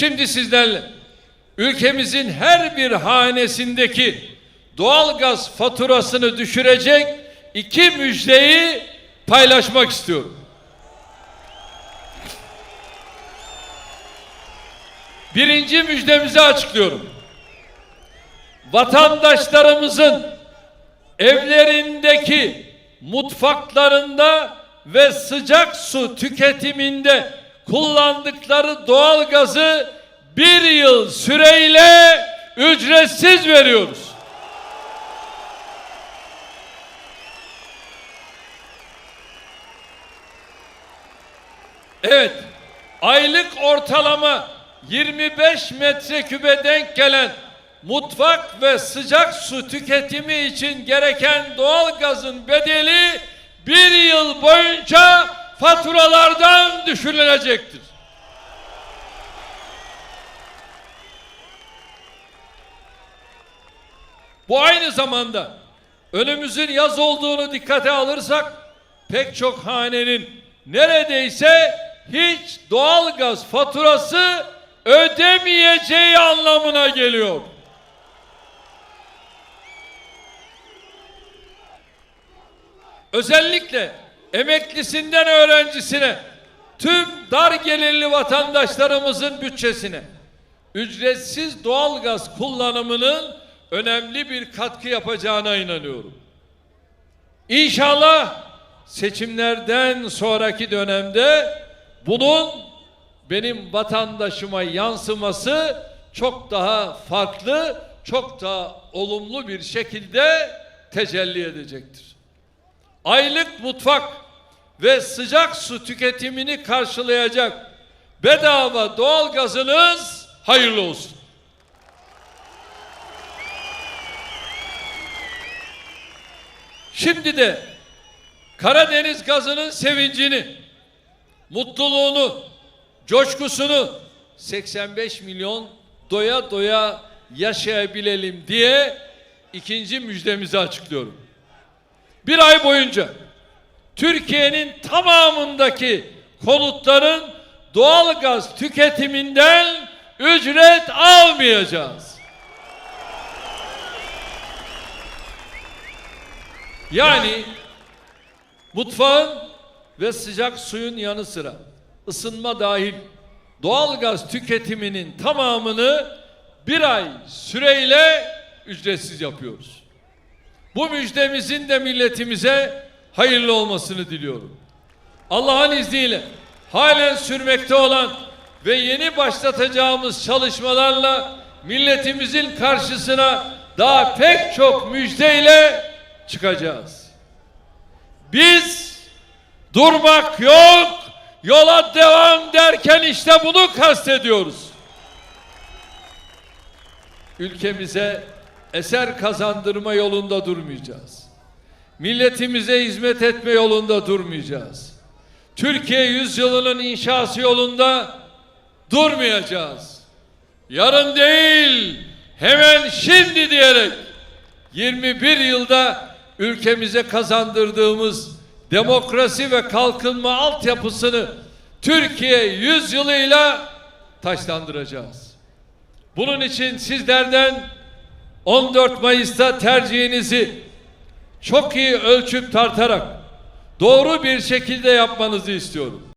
Şimdi sizlerle ülkemizin her bir hanesindeki doğalgaz faturasını düşürecek iki müjdeyi paylaşmak istiyorum. Birinci müjdemizi açıklıyorum. Vatandaşlarımızın evlerindeki mutfaklarında ve sıcak su tüketiminde kullandıkları doğalgazı bir yıl süreyle ücretsiz veriyoruz. Evet, aylık ortalama 25 metrekübe denk gelen mutfak ve sıcak su tüketimi için gereken doğal gazın bedeli bir yıl boyunca faturalardan düşürülecektir. Bu aynı zamanda önümüzün yaz olduğunu dikkate alırsak pek çok hanenin neredeyse hiç doğalgaz faturası ödemeyeceği anlamına geliyor. Özellikle emeklisinden öğrencisine tüm dar gelirli vatandaşlarımızın bütçesine ücretsiz doğalgaz kullanımının önemli bir katkı yapacağına inanıyorum. İnşallah seçimlerden sonraki dönemde bunun benim vatandaşıma yansıması çok daha farklı, çok daha olumlu bir şekilde tecelli edecektir. Aylık mutfak ve sıcak su tüketimini karşılayacak bedava doğal gazınız hayırlı olsun. Şimdi de Karadeniz gazının sevincini, mutluluğunu, coşkusunu 85 milyon doya doya yaşayabilelim diye ikinci müjdemizi açıklıyorum. Bir ay boyunca Türkiye'nin tamamındaki konutların doğal gaz tüketiminden ücret almayacağız. Yani mutfağın ve sıcak suyun yanı sıra ısınma dahil doğalgaz tüketiminin tamamını bir ay süreyle ücretsiz yapıyoruz. Bu müjdemizin de milletimize hayırlı olmasını diliyorum. Allah'ın izniyle halen sürmekte olan ve yeni başlatacağımız çalışmalarla milletimizin karşısına daha pek çok müjdeyle çıkacağız. Biz durmak yok, yola devam derken işte bunu kastediyoruz. Ülkemize eser kazandırma yolunda durmayacağız. Milletimize hizmet etme yolunda durmayacağız. Türkiye yüzyılının inşası yolunda durmayacağız. Yarın değil, hemen şimdi diyerek 21 yılda ülkemize kazandırdığımız demokrasi ve kalkınma altyapısını Türkiye yüzyılıyla taşlandıracağız. Bunun için sizlerden 14 Mayıs'ta tercihinizi çok iyi ölçüp tartarak doğru bir şekilde yapmanızı istiyorum.